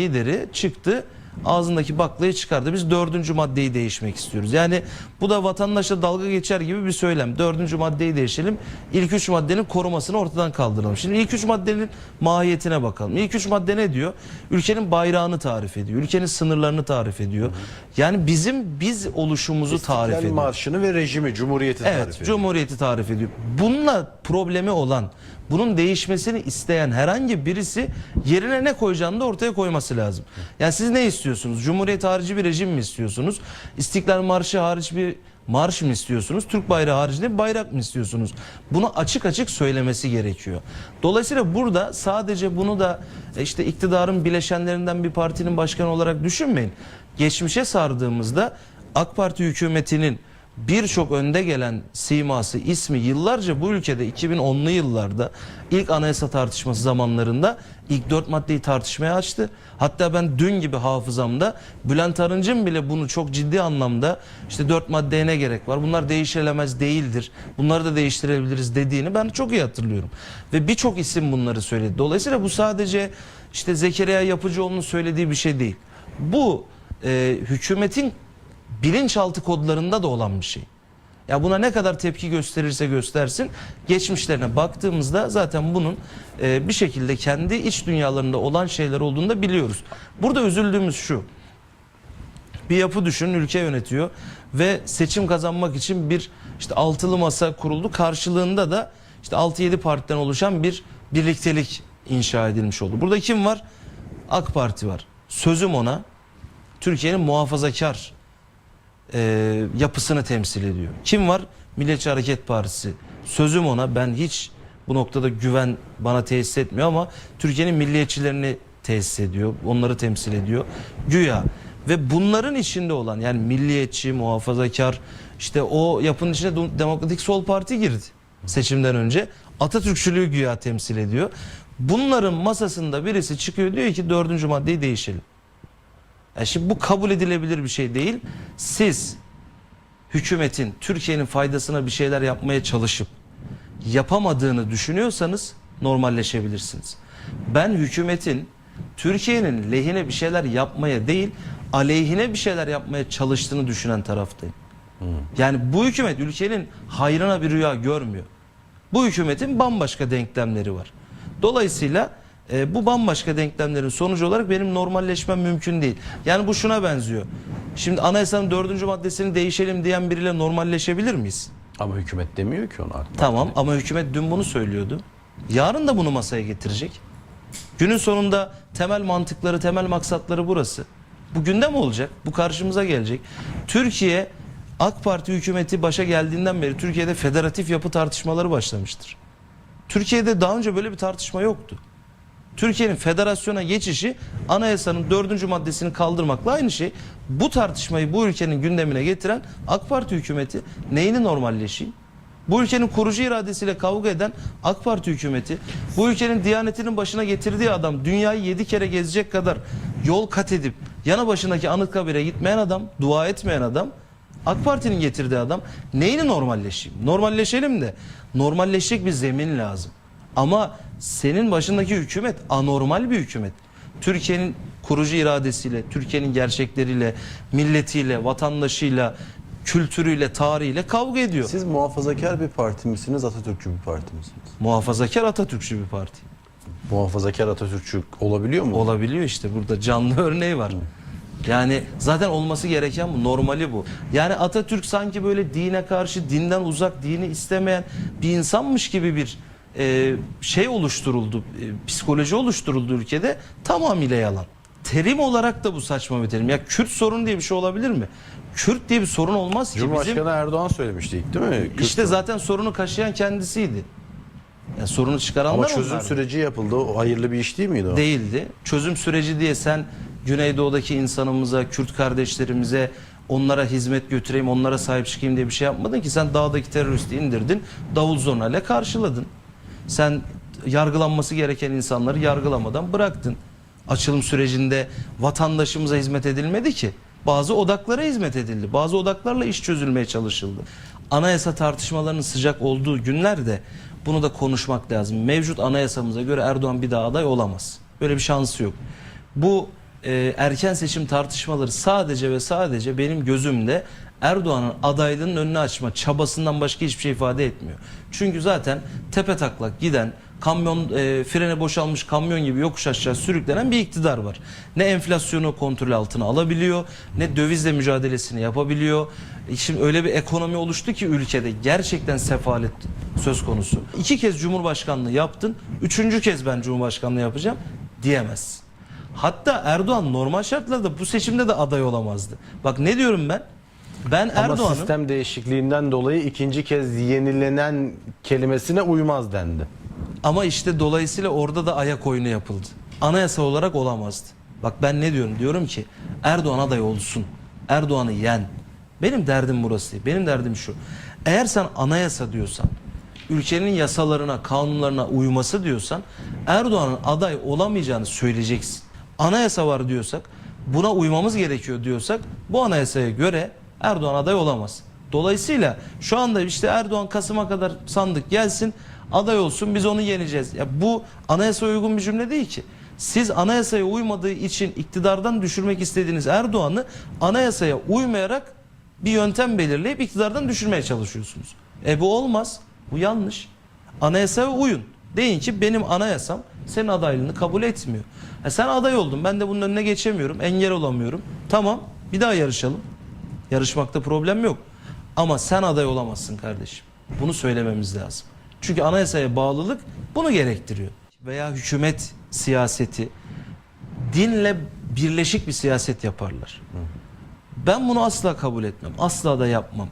lideri çıktı ağzındaki baklayı çıkardı. Biz dördüncü maddeyi değişmek istiyoruz. Yani bu da vatandaşla dalga geçer gibi bir söylem. Dördüncü maddeyi değişelim. İlk üç maddenin korumasını ortadan kaldıralım. Şimdi ilk üç maddenin mahiyetine bakalım. İlk üç madde ne diyor? Ülkenin bayrağını tarif ediyor. Ülkenin sınırlarını tarif ediyor. Yani bizim biz oluşumuzu tarif İstiklal ediyor. Marşı'nı ve rejimi, cumhuriyeti tarif Evet, ediyor. Cumhuriyeti tarif ediyor. Bununla problemi olan, bunun değişmesini isteyen herhangi birisi yerine ne koyacağını da ortaya koyması lazım. Yani siz ne istiyorsunuz? Cumhuriyet harici bir rejim mi istiyorsunuz? İstiklal Marşı hariç bir marş mı istiyorsunuz? Türk bayrağı haricinde bayrak mı istiyorsunuz? Bunu açık açık söylemesi gerekiyor. Dolayısıyla burada sadece bunu da e, işte iktidarın bileşenlerinden bir partinin başkanı olarak düşünmeyin. Geçmişe sardığımızda AK Parti hükümetinin birçok önde gelen siması, ismi yıllarca bu ülkede 2010'lu yıllarda ilk anayasa tartışması zamanlarında ilk dört maddeyi tartışmaya açtı. Hatta ben dün gibi hafızamda Bülent Arınç'ın bile bunu çok ciddi anlamda işte dört maddeye ne gerek var? Bunlar değişilemez değildir. Bunları da değiştirebiliriz dediğini ben çok iyi hatırlıyorum. Ve birçok isim bunları söyledi. Dolayısıyla bu sadece işte Zekeriya Yapıcıoğlu'nun söylediği bir şey değil. Bu e, hükümetin bilinçaltı kodlarında da olan bir şey. Ya buna ne kadar tepki gösterirse göstersin geçmişlerine baktığımızda zaten bunun e, bir şekilde kendi iç dünyalarında olan şeyler olduğunu da biliyoruz. Burada üzüldüğümüz şu. Bir yapı düşünün ülke yönetiyor ve seçim kazanmak için bir işte altılı masa kuruldu. Karşılığında da işte 6-7 partiden oluşan bir birliktelik inşa edilmiş oldu. Burada kim var? AK Parti var. Sözüm ona Türkiye'nin muhafazakar e, yapısını temsil ediyor. Kim var? Milliyetçi Hareket Partisi. Sözüm ona ben hiç bu noktada güven bana tesis etmiyor ama Türkiye'nin milliyetçilerini tesis ediyor. Onları temsil ediyor. Güya ve bunların içinde olan yani milliyetçi, muhafazakar işte o yapının içine Demokratik Sol Parti girdi seçimden önce. Atatürkçülüğü güya temsil ediyor. Bunların masasında birisi çıkıyor diyor ki dördüncü maddeyi değişelim. Yani şimdi bu kabul edilebilir bir şey değil. Siz hükümetin Türkiye'nin faydasına bir şeyler yapmaya çalışıp yapamadığını düşünüyorsanız normalleşebilirsiniz. Ben hükümetin Türkiye'nin lehine bir şeyler yapmaya değil aleyhine bir şeyler yapmaya çalıştığını düşünen taraftayım. Yani bu hükümet ülkenin hayrına bir rüya görmüyor. Bu hükümetin bambaşka denklemleri var. Dolayısıyla e, bu bambaşka denklemlerin sonucu olarak benim normalleşmem mümkün değil. Yani bu şuna benziyor. Şimdi anayasanın dördüncü maddesini değişelim diyen biriyle normalleşebilir miyiz? Ama hükümet demiyor ki onu artık. Tamam ama hükümet dün bunu söylüyordu. Yarın da bunu masaya getirecek. Günün sonunda temel mantıkları, temel maksatları burası. Bu gündem olacak. Bu karşımıza gelecek. Türkiye AK Parti hükümeti başa geldiğinden beri Türkiye'de federatif yapı tartışmaları başlamıştır. Türkiye'de daha önce böyle bir tartışma yoktu. Türkiye'nin federasyona geçişi anayasanın dördüncü maddesini kaldırmakla aynı şey. Bu tartışmayı bu ülkenin gündemine getiren AK Parti hükümeti neyini normalleşeyim? Bu ülkenin kurucu iradesiyle kavga eden AK Parti hükümeti, bu ülkenin diyanetinin başına getirdiği adam dünyayı yedi kere gezecek kadar yol kat edip yana başındaki Anıtkabir'e gitmeyen adam, dua etmeyen adam, AK Parti'nin getirdiği adam neyini normalleşeyim? Normalleşelim de normalleşecek bir zemin lazım. Ama senin başındaki hükümet anormal bir hükümet. Türkiye'nin kurucu iradesiyle, Türkiye'nin gerçekleriyle, milletiyle, vatandaşıyla, kültürüyle, tarihiyle kavga ediyor. Siz muhafazakar bir parti misiniz, Atatürkçü bir parti misiniz? Muhafazakar Atatürkçü bir parti. Muhafazakar Atatürkçü olabiliyor mu? Olabiliyor işte burada canlı örneği var. Yani zaten olması gereken bu, normali bu. Yani Atatürk sanki böyle dine karşı, dinden uzak, dini istemeyen bir insanmış gibi bir e, şey oluşturuldu, e, psikoloji oluşturuldu ülkede tamamıyla yalan. Terim olarak da bu saçma bir terim. Ya Kürt sorunu diye bir şey olabilir mi? Kürt diye bir sorun olmaz ki. Cumhurbaşkanı Bizim, Erdoğan söylemişti ilk değil mi? Kürt işte zaten sorunu kaşıyan kendisiydi. Yani sorunu çıkaranlar Ama çözüm onlardı. süreci yapıldı. O hayırlı bir iş değil miydi o? değildi. Çözüm süreci diye sen Güneydoğu'daki insanımıza, Kürt kardeşlerimize onlara hizmet götüreyim, onlara sahip çıkayım diye bir şey yapmadın ki. Sen dağdaki teröristi indirdin, davul zurnayla karşıladın. Sen yargılanması gereken insanları yargılamadan bıraktın. Açılım sürecinde vatandaşımıza hizmet edilmedi ki. Bazı odaklara hizmet edildi. Bazı odaklarla iş çözülmeye çalışıldı. Anayasa tartışmalarının sıcak olduğu günlerde bunu da konuşmak lazım. Mevcut anayasamıza göre Erdoğan bir daha aday olamaz. Böyle bir şansı yok. Bu e, erken seçim tartışmaları sadece ve sadece benim gözümde Erdoğan'ın adaylığının önünü açma çabasından başka hiçbir şey ifade etmiyor. Çünkü zaten tepe taklak giden kamyon e, frene boşalmış kamyon gibi yokuş aşağı sürüklenen bir iktidar var. Ne enflasyonu kontrol altına alabiliyor, ne dövizle mücadelesini yapabiliyor. E, Şimdi öyle bir ekonomi oluştu ki ülkede gerçekten sefalet söz konusu. İki kez cumhurbaşkanlığı yaptın, üçüncü kez ben cumhurbaşkanlığı yapacağım diyemez. Hatta Erdoğan normal şartlarda bu seçimde de aday olamazdı. Bak ne diyorum ben? Ben Ama Erdoğan'ın sistem değişikliğinden dolayı ikinci kez yenilenen kelimesine uymaz dendi. Ama işte dolayısıyla orada da ayak oyunu yapıldı. Anayasa olarak olamazdı. Bak ben ne diyorum? Diyorum ki Erdoğan aday olsun. Erdoğan'ı yen. Benim derdim burası. Benim derdim şu. Eğer sen anayasa diyorsan, ülkenin yasalarına, kanunlarına uyması diyorsan Erdoğan'ın aday olamayacağını söyleyeceksin. Anayasa var diyorsak, buna uymamız gerekiyor diyorsak bu anayasaya göre Erdoğan aday olamaz. Dolayısıyla şu anda işte Erdoğan Kasım'a kadar sandık gelsin aday olsun biz onu yeneceğiz. Ya bu anayasaya uygun bir cümle değil ki. Siz anayasaya uymadığı için iktidardan düşürmek istediğiniz Erdoğan'ı anayasaya uymayarak bir yöntem belirleyip iktidardan düşürmeye çalışıyorsunuz. E bu olmaz. Bu yanlış. Anayasaya uyun. Deyin ki benim anayasam senin adaylığını kabul etmiyor. E sen aday oldun. Ben de bunun önüne geçemiyorum. Engel olamıyorum. Tamam. Bir daha yarışalım. Yarışmakta problem yok. Ama sen aday olamazsın kardeşim. Bunu söylememiz lazım. Çünkü anayasaya bağlılık bunu gerektiriyor. Veya hükümet siyaseti dinle birleşik bir siyaset yaparlar. Ben bunu asla kabul etmem. Asla da yapmam.